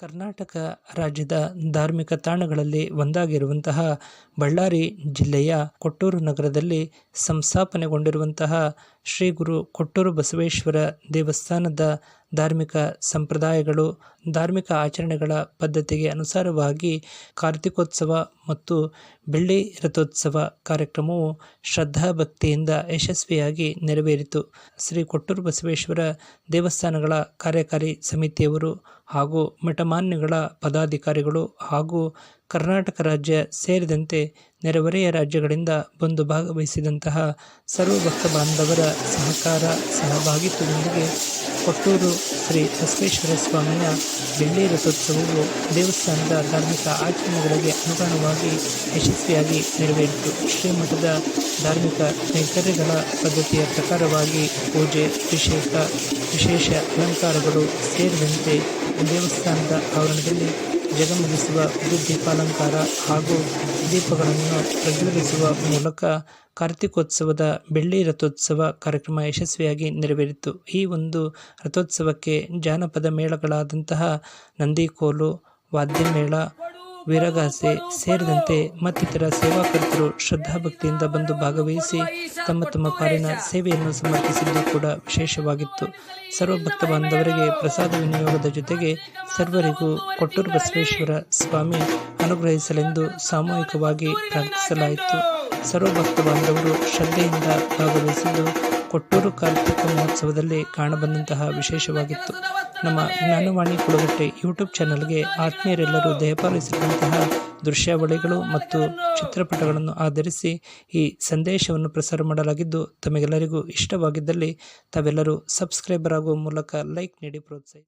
ಕರ್ನಾಟಕ ರಾಜ್ಯದ ಧಾರ್ಮಿಕ ತಾಣಗಳಲ್ಲಿ ಒಂದಾಗಿರುವಂತಹ ಬಳ್ಳಾರಿ ಜಿಲ್ಲೆಯ ಕೊಟ್ಟೂರು ನಗರದಲ್ಲಿ ಸಂಸ್ಥಾಪನೆಗೊಂಡಿರುವಂತಹ ಶ್ರೀ ಗುರು ಕೊಟ್ಟೂರು ಬಸವೇಶ್ವರ ದೇವಸ್ಥಾನದ ಧಾರ್ಮಿಕ ಸಂಪ್ರದಾಯಗಳು, ಧಾರ್ಮಿಕ ಆಚರಣೆಗಳ ಪದ್ಧತಿಗೆ ಅನುಸಾರವಾಗಿ ಕಾರ್ತಿಕೋತ್ಸವ ಮತ್ತು ಬೆಳ್ಳಿ ರಥೋತ್ಸವ ಕಾರ್ಯಕ್ರಮವು ಶ್ರದ್ಧಾಭಕ್ತಿಯಿಂದ ಯಶಸ್ವಿಯಾಗಿ ನೆರವೇರಿತು. ಶ್ರೀ ಕೊಟ್ಟೂರು ಬಸವೇಶ್ವರ ದೇವಸ್ಥಾನಗಳ ಕಾರ್ಯಕಾರಿ ಸಮಿತಿಯವರು ಹಾಗೂ ಮಠಮಾನ್ಯಗಳ ಪದಾಧಿಕಾರಿಗಳು ಹಾಗೂ ಕರ್ನಾಟಕ ರಾಜ್ಯ ಸೇರಿದಂತೆ ನೆರೆಹೊರೆಯ ರಾಜ್ಯಗಳಿಂದ ಬಂದು ಭಾಗವಹಿಸಿದಂತಹ ಸರ್ವ ಭಕ್ತ ಬಾಂಧವರ ಸಹಕಾರ ಸಹಭಾಗಿತ್ವದೊಂದಿಗೆ ಕೊಟ್ಟೂರು ಶ್ರೀ ಬಸವೇಶ್ವರ ಸ್ವಾಮಿಯ ಬೆಳ್ಳಿ ರಥೋತ್ಸವವು ದೇವಸ್ಥಾನದ ಧಾರ್ಮಿಕ ಆಚರಣೆಗಳಿಗೆ ಅನುಗುಣವಾಗಿ ಯಶಸ್ವಿಯಾಗಿ ನೆರವೇರಿತು. ಶ್ರೀಮಠದ ಧಾರ್ಮಿಕ ಕೈಂಕರ್ಯಗಳ ಪದ್ಧತಿಯ ಪ್ರಕಾರವಾಗಿ ಪೂಜೆ ವಿಶೇಷ ವಿಶೇಷ ಅಲಂಕಾರಗಳು ಸೇರಿದಂತೆ ದೇವಸ್ಥಾನದ ಆವರಣದಲ್ಲಿ ಜಗಮಗಿಸುವ ವಿದ್ಯುತ್ ದೀಪಾಲಂಕಾರ ಹಾಗೂ ದೀಪಗಳನ್ನು ಪ್ರಜ್ವಲಿಸುವ ಮೂಲಕ ಕಾರ್ತಿಕೋತ್ಸವದ ಬೆಳ್ಳಿ ರಥೋತ್ಸವ ಕಾರ್ಯಕ್ರಮ ಯಶಸ್ವಿಯಾಗಿ ನೆರವೇರಿತು. ಈ ಒಂದು ರಥೋತ್ಸವಕ್ಕೆ ಜಾನಪದ ಮೇಳಗಳಾದಂತಹ ನಂದಿಕೋಲು, ವಾದ್ಯಮೇಳ ವೀರಗಾಸೆ ಸೇರಿದಂತೆ ಮತ್ತಿತರ ಸೇವಾಕರ್ತರು ಶ್ರದ್ಧಾಭಕ್ತಿಯಿಂದ ಬಂದು ಭಾಗವಹಿಸಿ ತಮ್ಮ ತಮ್ಮ ಪಾಲಿನ ಸೇವೆಯನ್ನು ಸಮರ್ಪಿಸಿದ್ದು ಕೂಡ ವಿಶೇಷವಾಗಿತ್ತು. ಸರ್ವ ಭಕ್ತ ಬಾಂಧವರಿಗೆ ಪ್ರಸಾದ ವಿನಿಯೋಗದ ಜೊತೆಗೆ ಸರ್ವರಿಗೂ ಕೊಟ್ಟೂರು ಬಸವೇಶ್ವರ ಸ್ವಾಮಿ ಅನುಗ್ರಹಿಸಲೆಂದು ಸಾಮೂಹಿಕವಾಗಿ ಪ್ರಾರ್ಥಿಸಲಾಯಿತು. ಸರ್ವ ಭಕ್ತ ಬಾಂಧವರು ಶ್ರದ್ಧೆಯಿಂದ ಭಾಗವಹಿಸಿದ್ದು ಕೊಟ್ಟೂರು ಕಾರ್ತಿಕ ಮಹೋತ್ಸವದಲ್ಲಿ ಕಾಣಬಂದಂತಹ ವಿಶೇಷವಾಗಿತ್ತು. ನಮ್ಮ ಜ್ಞಾನವಾಣಿ ಕುಳಗಟ್ಟೆ ಯೂಟ್ಯೂಬ್ ಚಾನಲ್ಗೆ ಆತ್ಮೀಯರೆಲ್ಲರೂ ದಯಪಾಲಿಸಿರುವಂತಹ ದೃಶ್ಯಾವಳಿಗಳು ಮತ್ತು ಚಿತ್ರಪಟಗಳನ್ನು ಆಧರಿಸಿ ಈ ಸಂದೇಶವನ್ನು ಪ್ರಸಾರ ಮಾಡಲಾಗಿದ್ದು ತಮಗೆಲ್ಲರಿಗೂ ಇಷ್ಟವಾಗಿದ್ದಲ್ಲಿ ತಾವೆಲ್ಲರೂ ಸಬ್ಸ್ಕ್ರೈಬರ್ ಆಗುವ ಮೂಲಕ ಲೈಕ್ ನೀಡಿ ಪ್ರೋತ್ಸಾಹಿಸಿ.